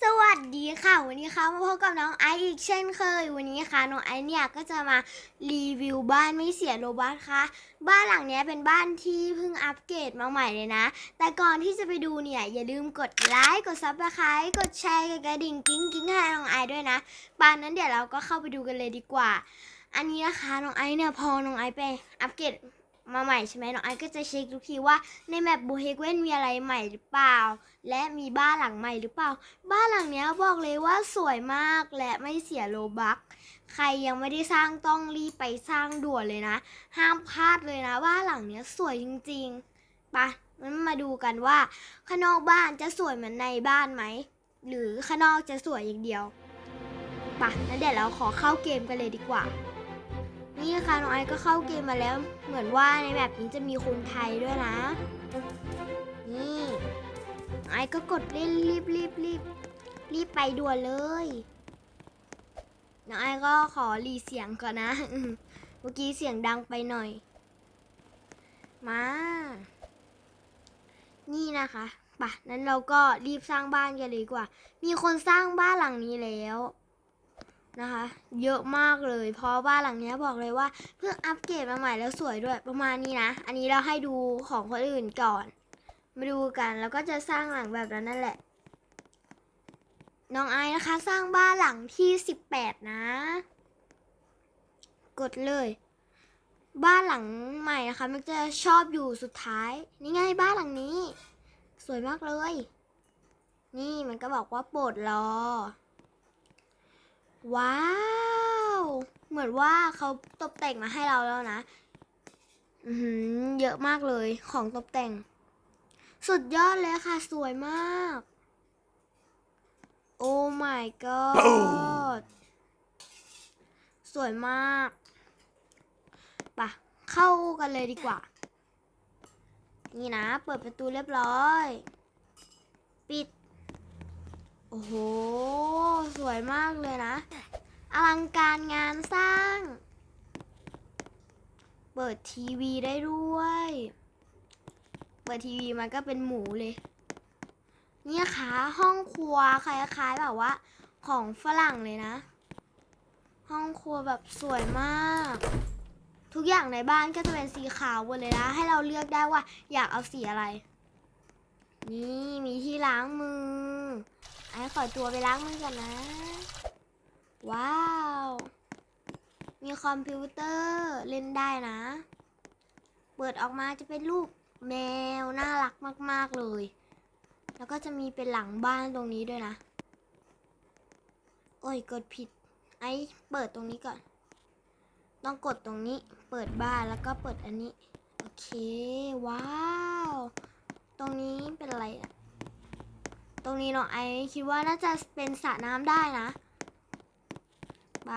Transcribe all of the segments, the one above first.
สวัสดีค่ะ วันนี้ค่ะมาพบกับน้องไอซ์อีกเช่นเคย วันนี้ค่ะน้องไอซ์เนี่ยก็จะมารีวิวบ้านไม่เสียโลบัสค่ะบ้านหลังนี้เป็นบ้านที่เพิ่งอัปเกรดมาใหม่เลยนะ แต่ก่อนที่จะไปดูเนี่ยอย่าลืมกดไลค์กดซับสไครต์กดแชร์กดกระดิ่งกิ้งกิ้งให้น้องไอซ์ด้วยนะปานนั้นเดี๋ยวเราก็เข้าไปดูกันเลยดีกว่า อันนี้นะคะน้องไอซ์เนี่ยพอน้องไอซ์ไปอัปเกรด มาใหม่ใช่ไหมน้องไอซ์ก็จะเช็คทุกทีว่าในแมปบูเฮเวนมีอะไรใหม่หรือเปล่า และมีบ้านหลังใหม่หรือเปล่า บ้านหลังเนี้ยบอกเลยว่าสวยมากและไม่เสียโลบักใครยังไม่ได้สร้างต้องรีบไปสร้างด่วนเลยนะ ห้ามพลาดเลยนะบ้านหลังเนี้ยสวยจริงๆไปะงั้นมาดูกันว่าข้างนอกบ้านจะสวยเหมือนในบ้านไหมหรือข้างนอกจะสวยอย่างเดียวปะงั้นเดี๋ยวเราขอเข้าเกมกันเลยดีกว่า นี่ค่ะน้องไอซ์ก็เข้าเกมมาแล้ว เหมือนว่าในแบบนี้จะมีคนไทยด้วยนะ นี่ไอ้ก็กดเล่นรีบรีบรีบรีบไปด่วนเลยน้องไอ้ก็ขอรีเสียงก่อนนะ เมื่อกี้เสียงดังไปหน่อย มา นี่นะคะปะนั้นเราก็รีบสร้างบ้านกันเลยดีกว่า มีคนสร้างบ้านหลังนี้แล้ว นะคะ เยอะมากเลย เพราะบ้าหลังนี้บอกเลยว่าเพิ่งอัปเกรดมาใหม่แล้วสวยด้วยประมาณนี้นะ อันนี้เราให้ดูของคนอื่นก่อน มาดูกันแล้วก็จะสร้างหลังแบบนั้นนั่นแหละ น้องไอซ์นะคะ สร้างบ้านหลังที่ 18 นะ กดเลย บ้านหลังใหม่นะคะ มันจะชอบอยู่สุดท้าย นี่ไงบ้านหลังนี้ สวยมากเลย นี่มันก็บอกว่าโปรดรอ ว้าว เหมือนว่าเขาตกแต่งมาให้เราแล้วนะ อืเยอะมากเลยของตกแต่ง สุดยอดเลยค่ะ สวยมาก โอ้ my god สวยมากปะเข้ากันเลยดีกว่า นี่นะ เปิดประตูเรียบร้อย ปิด โอ้โห สวยมากเลยนะ อลังการงานสร้าง เปิดทีวีได้ด้วย เปิดทีวีมันก็เป็นหมูเลย เนี่ยค่ะห้องครัวคล้ายๆแบบว่า ของฝรั่งเลยนะ ห้องครัวแบบสวยมาก ทุกอย่างในบ้านก็จะเป็นสีขาวหมดเลยนะ ให้เราเลือกได้ว่าอยากเอาสีอะไร นี่มีที่ล้างมือ ไอ้ขอตัวไปล้างมือกันนะ ว้าว มีคอมพิวเตอร์เล่นได้นะ เปิดออกมาจะเป็นรูปแมวน่ารักมาก ๆ เลย แล้วก็จะมีเป็นหลังบ้านตรงนี้ด้วยนะ โอ้ยกดผิด ไอ้เปิดตรงนี้ก่อน ต้องกดตรงนี้ เปิดบ้านแล้วก็เปิดอันนี้ โอเค ว้าว ตรงนี้เป็นอะไรอะ ตรงนี้เนาะไอคิดว่าน่าจะเป็นสระน้ำได้นะไป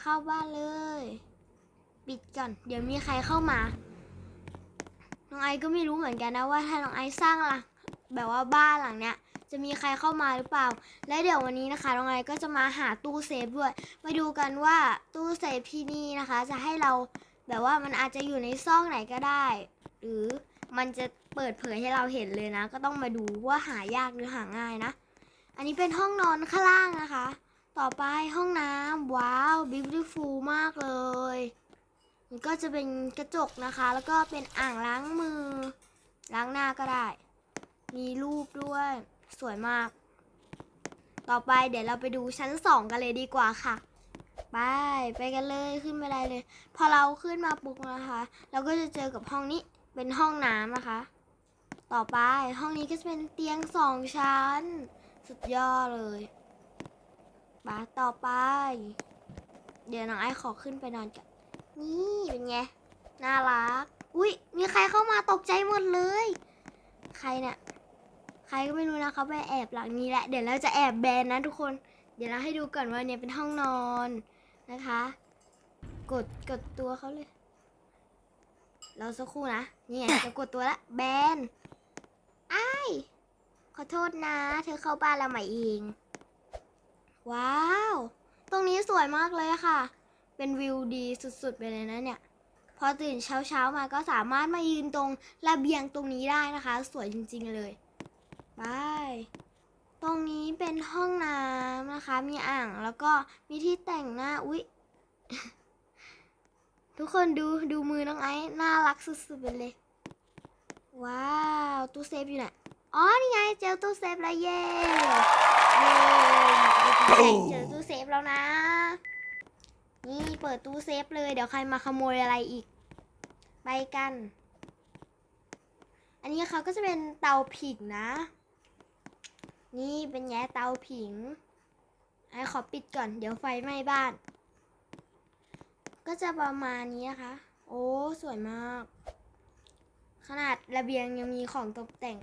เข้าบ้านเลย ปิดก่อน เดี๋ยวมีใครเข้ามา น้องไอก็ไม่รู้เหมือนกันนะว่าถ้าน้องไอสร้างหล่ะแบบว่าบ้านหลังเนี้ยจะมีใครเข้ามาหรือเปล่า และเดี๋ยววันนี้นะคะน้องไอก็จะมาหาตู้เซฟด้วยมาดูกันว่าตู้เซฟที่นี่นะคะ จะให้เราแบบว่ามันอาจจะอยู่ในซอกไหนก็ได้ หรือมันจะ เปิดเผยให้เราเห็นเลยนะ ก็ต้องมาดูว่าหายากหรือหาง่ายนะ อันนี้เป็นห้องนอนข้างล่างนะคะ ต่อไปห้องน้ำว้าวบิวตี้ฟูลมากเลยมันก็จะเป็นกระจกนะคะ แล้วก็เป็นอ่างล้างมือ ล้างหน้าก็ได้ มีรูปด้วยสวยมาก ต่อไปเดี๋ยวเราไปดูชั้นสองกันเลยดีกว่าค่ะไปไปกันเลยขึ้นไปได้เลย พอเราขึ้นมาปุ๊บนะคะ เราก็จะเจอกับห้องนี้เป็นห้องน้ำนะคะ ต่อไปห้องนี้ก็จะเป็นเตียงสองชั้น สุดยอดเลยบาต่อไป เดี๋ยวน้องไอซ์ขอขึ้นไปนอนกันนี่เป็นไงน่ารัก อุ้ยมีใครเข้ามาตกใจหมดเลย ใครเนี่ยใครก็ไม่รู้นะเขาไปแอบหลังนี้แหละ เดี๋ยวเราจะแอบแบนนะทุกคน เดี๋ยวเราให้ดูก่อนว่าเนี่ยเป็นห้องนอนนะคะ กดกดตัวเขาเลย เราสักครู่นะ นี่ไงจะกดตัวละแบน ขอโทษนะ เธอเข้าบ้านเราใหม่เอง ว้าว ตรงนี้สวยมากเลยค่ะ เป็นวิวดีสุดๆไปเลยนะเนี่ย พอตื่นเช้าๆมาก็สามารถมายืนตรงระเบียงตรงนี้ได้นะคะ สวยจริงๆเลยไปตรงนี้เป็นห้องน้ำนะคะ มีอ่างแล้วก็มีที่แต่งหน้า อุ๊ย ทุกคนดูดูมือน้องไอซ์น่ารักสุดๆไปเลย ว้าว ตู้เซฟอยู่ไหน อ๋อ นี่ไงเจอตู้เซฟแล้วเย้เย้เจอตู้เซฟแล้วนะ นี่เปิดตู้เซฟเลย เดี๋ยวใครมาขโมยอะไรอีก ไปกัน อันนี้เขาก็จะเป็นเตาผิงนะ นี่เป็นแย้เตาผิงไอ้ขอปิดก่อน เดี๋ยวไฟไหม้บ้าน ก็จะประมาณนี้นะคะ โอ้ สวยมาก ขนาดระเบียงยังมีของตกแต่ง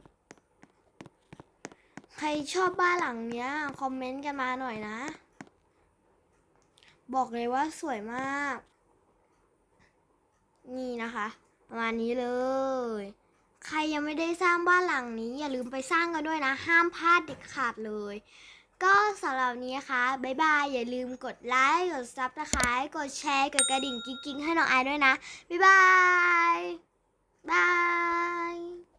ใครชอบบ้านหลังเนี้ย คอมเมนต์กันมาหน่อยนะ บอกเลยว่าสวยมาก นี่นะคะ ประมาณนี้เลย ใครยังไม่ได้สร้างบ้านหลังนี้ อย่าลืมไปสร้างกันด้วยนะ ห้ามพลาดเด็ดขาดเลย ก็สำหรับนี้นะคะ บ๊ายบาย อย่าลืมกดไลค์ กดซับสไครต์กดแชร์ กดกระดิ่งกิ๊งๆให้น้องไอด้วยนะ บ๊ายบาย บาย